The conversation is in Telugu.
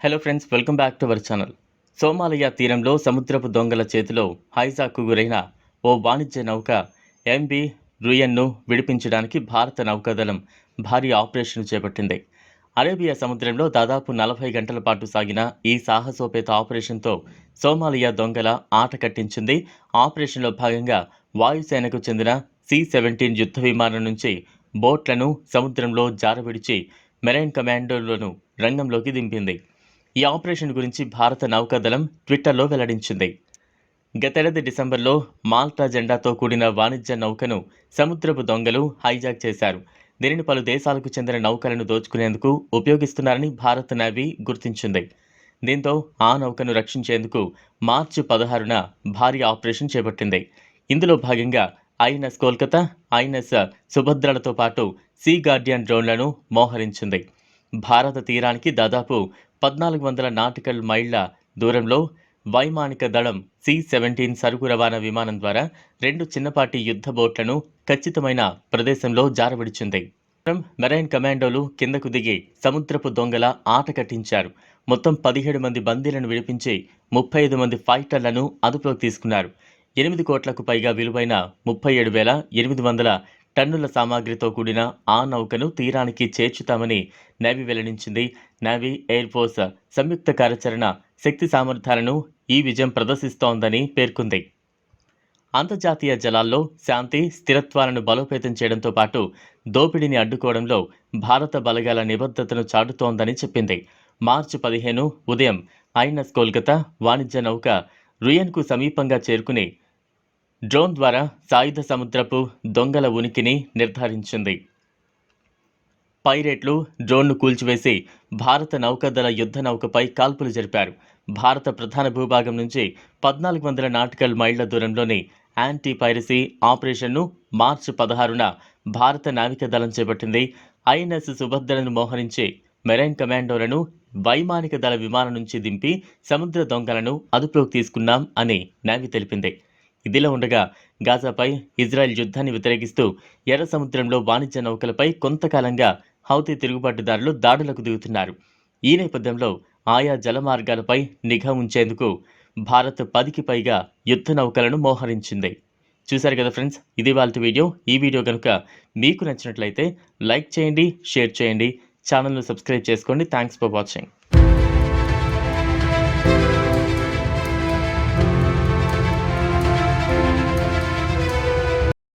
Hello friends welcome back to our channel Somalia తీరంలో సముద్రపు దొంగల చేతిలో హైజాక్కు గురైన ఓ వాణిజ్య నౌక ఎంబీ రుయన్ను విడిపించడానికి భారత నౌకాదళం భారీ ఆపరేషన్ చేపట్టింది. అరేబియా సముద్రంలో దాదాపు నలభై గంటల పాటు సాగిన ఈ సాహసోపేత ఆపరేషన్తో సోమాలియా దొంగల ఆట కట్టించింది. ఆపరేషన్లో భాగంగా వాయుసేనకు చెందిన సి సెవెంటీన్ యుద్ధ విమానం నుంచి బోట్లను సముద్రంలో జారవిడిచి మెరైన్ కమాండోలను రంగంలోకి దింపింది. ఈ ఆపరేషన్ గురించి భారత నౌకాదళం ట్విట్టర్లో వెల్లడించింది. గతేడాది డిసెంబర్లో మాల్టా జెండాతో కూడిన వాణిజ్య నౌకను సముద్రపు దొంగలు హైజాక్ చేశారు. దీనిని పలు దేశాలకు చెందిన నౌకలను దోచుకునేందుకు ఉపయోగిస్తున్నారని భారత నేవీ గుర్తించింది. దీంతో ఆ నౌకను రక్షించేందుకు మార్చి పదహారున భారీ ఆపరేషన్ చేపట్టింది. ఇందులో భాగంగా ఐఎన్ఎస్ కోల్కతా ఐఎన్ఎస్ సుభద్రలతో పాటు సీ గార్డియన్ డ్రోన్లను మోహరించింది. భారత తీరానికి దాదాపు పద్నాలుగు వందల నాటికల్ మైళ్ళ దూరంలో వైమానిక దళం సి సెవెంటీన్ సరుకు రవాణా విమానం ద్వారా రెండు చిన్నపాటి యుద్ధ బోట్లను ఖచ్చితమైన ప్రదేశంలో జారవిడిచింది. మెరైన్ కమాండోలు కిందకు దిగి సముద్రపు దొంగల ఆట కట్టించారు. మొత్తం పదిహేడు మంది బందీలను విడిపించి ముప్పై ఐదు మంది ఫైటర్లను అదుపులోకి తీసుకున్నారు. ఎనిమిది కోట్లకు పైగా విలువైన ముప్పై ఏడు వేల ఎనిమిది వందల టన్నుల సామాగ్రితో కూడిన ఆ నౌకను తీరానికి చేర్చుతామని నేవీ వెల్లడించింది. నేవీ ఎయిర్ ఫోర్స్ సంయుక్త కార్యాచరణ శక్తి సామర్థ్యాలను ఈ విజయం ప్రదర్శిస్తోందని పేర్కొంది. అంతర్జాతీయ జలాల్లో శాంతి స్థిరత్వాలను బలోపేతం చేయడంతో పాటు దోపిడీని అడ్డుకోవడంలో భారత బలగాల నిబద్ధతను చాటుతోందని చెప్పింది. మార్చి పదిహేను ఉదయం ఐఎన్ఎస్ కోల్కతా వాణిజ్య నౌక రుయన్కు సమీపంగా చేరుకుని డ్రోన్ ద్వారా సాయుధ సముద్రపు దొంగల ఉనికిని నిర్ధారించింది. పైరేట్లు డ్రోన్ను కూల్చివేసి భారత నౌకాదళ యుద్ధ నౌకపై కాల్పులు జరిపారు. భారత ప్రధాన భూభాగం నుంచి పద్నాలుగు వందల నాటికల్ మైళ్ళ దూరంలోని యాంటీ పైరసీ ఆపరేషన్ను మార్చి పదహారున భారత నావిక దళం చేపట్టింది. ఐఎన్ఎస్ సుభద్రను మోహరించి మెరైన్ కమాండోలను వైమానిక దళ విమానం నుంచి దింపి సముద్ర దొంగలను అదుపులోకి తీసుకున్నాం అని నావి తెలిపింది. ఇదిలా ఉండగా గాజాపై ఇజ్రాయెల్ యుద్ధాన్ని వ్యతిరేకిస్తూ ఎర్ర సముద్రంలో వాణిజ్య నౌకలపై కొంతకాలంగా హౌతీ తిరుగుబాటుదారులు దాడులకు దిగుతున్నారు. ఈ నేపథ్యంలో ఆయా జలమార్గాలపై నిఘా ఉంచేందుకు భారత్ పదికి పైగా యుద్ధ నౌకలను మోహరించింది. చూశారు కదా ఫ్రెండ్స్ ఇది వాళ్ళ వీడియో. ఈ వీడియో కనుక మీకు నచ్చినట్లయితే లైక్ చేయండి షేర్ చేయండి. ఛానల్ను సబ్స్క్రైబ్ చేసుకోండి. Thanks for watching.